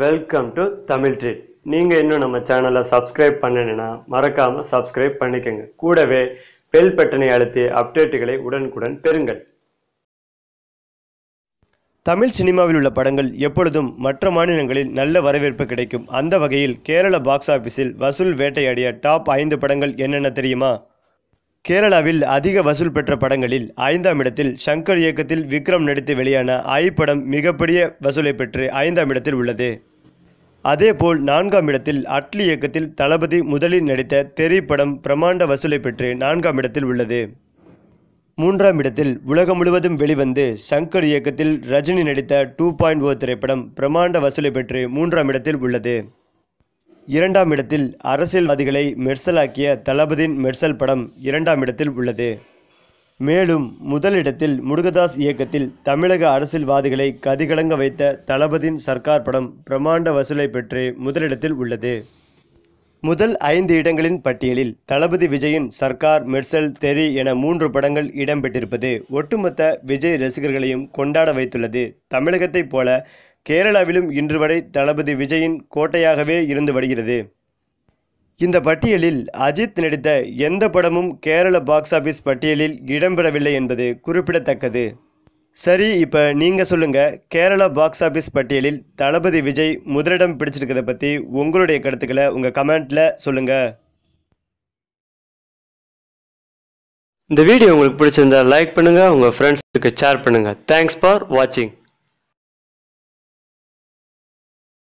Welcome to Tamil treat நீங்கள் இன்னும் நம்ம சேனலை சப்ஸ்கிரைப் பண்ணணுன்னா மறக்காமல் சப்ஸ்கிரைப் பண்ணிக்கோங்க. கூடவே பெல் பட்டனை அழுத்தி அப்டேட்டுகளை உடனுக்குடன் பெறுங்கள். தமிழ் சினிமாவில் உள்ள படங்கள் எப்பொழுதும் மற்ற மாநிலங்களில் நல்ல வரவேற்பு கிடைக்கும். அந்த வகையில் கேரள பாக்ஸ் ஆஃபீஸில் வசூல் வேட்டையாடிய டாப் ஐந்து படங்கள் என்னென்ன தெரியுமா? கேரளாவில் அதிக வசூல் பெற்ற படங்களில் ஐந்தாம் இடத்தில் ஷங்கர் இயக்கத்தில் விக்ரம் நடித்து வெளியான ஐ படம் மிகப்பெரிய வசூலை பெற்று ஐந்தாம் இடத்தில் உள்ளது. அதேபோல் நான்காம் இடத்தில் அட்லி இயக்கத்தில் தளபதி முதலில் நடித்த தெரி படம் பிரமாண்ட வசூலை பெற்று நான்காம் இடத்தில் உள்ளது. மூன்றாம் இடத்தில் உலகம் முழுவதும் வெளிவந்து சங்கர் இயக்கத்தில் ரஜினி நடித்த டூ பாயிண்ட் ஓ திரைப்படம் பிரமாண்ட வசூலை பெற்று மூன்றாம் இடத்தில் உள்ளது. இரண்டாம் இடத்தில் அரசியல்வாதிகளை மெர்சலாக்கிய தளபதியின் மெர்சல் படம் இரண்டாம் இடத்தில் உள்ளது. மேலும் முதலிடத்தில் முருகதாஸ் இயக்கத்தில் தமிழக அரசியல்வாதிகளை கதிகலங்க வைத்த தளபதியின் சர்க்கார் படம் பிரமாண்ட வசூலை பெற்று முதலிடத்தில் உள்ளது. முதல் ஐந்து இடங்களின் பட்டியலில் தளபதி விஜயின் சர்க்கார் மெர்சல் தெரி என மூன்று படங்கள் இடம்பெற்றிருப்பது ஒட்டுமொத்த விஜய் ரசிகர்களையும் கொண்டாட வைத்துள்ளது. தமிழகத்தைப் போல கேரளாவிலும் இன்று வரை தளபதி விஜயின் கோட்டையாகவே இருந்து வருகிறது. இந்த பட்டியலில் அஜித் நடித்த எந்த படமும் கேரள பாக்ஸ் ஆஃபீஸ் பட்டியலில் இடம்பெறவில்லை என்பது குறிப்பிடத்தக்கது. சரி இப்போ நீங்கள் சொல்லுங்கள் கேரளா பாக்ஸ் ஆஃபீஸ் பட்டியலில் தளபதி விஜய் முதலிடம் பிடிச்சிருக்கிறத பற்றி உங்களுடைய கருத்துக்களை உங்கள் கமெண்ட்டில் சொல்லுங்கள் இந்த வீடியோ உங்களுக்கு பிடிச்சிருந்தா லைக் பண்ணுங்கள் உங்கள் ஃப்ரெண்ட்ஸுக்கு ஷேர் பண்ணுங்கள் தேங்க்ஸ் ஃபார் வாட்சிங்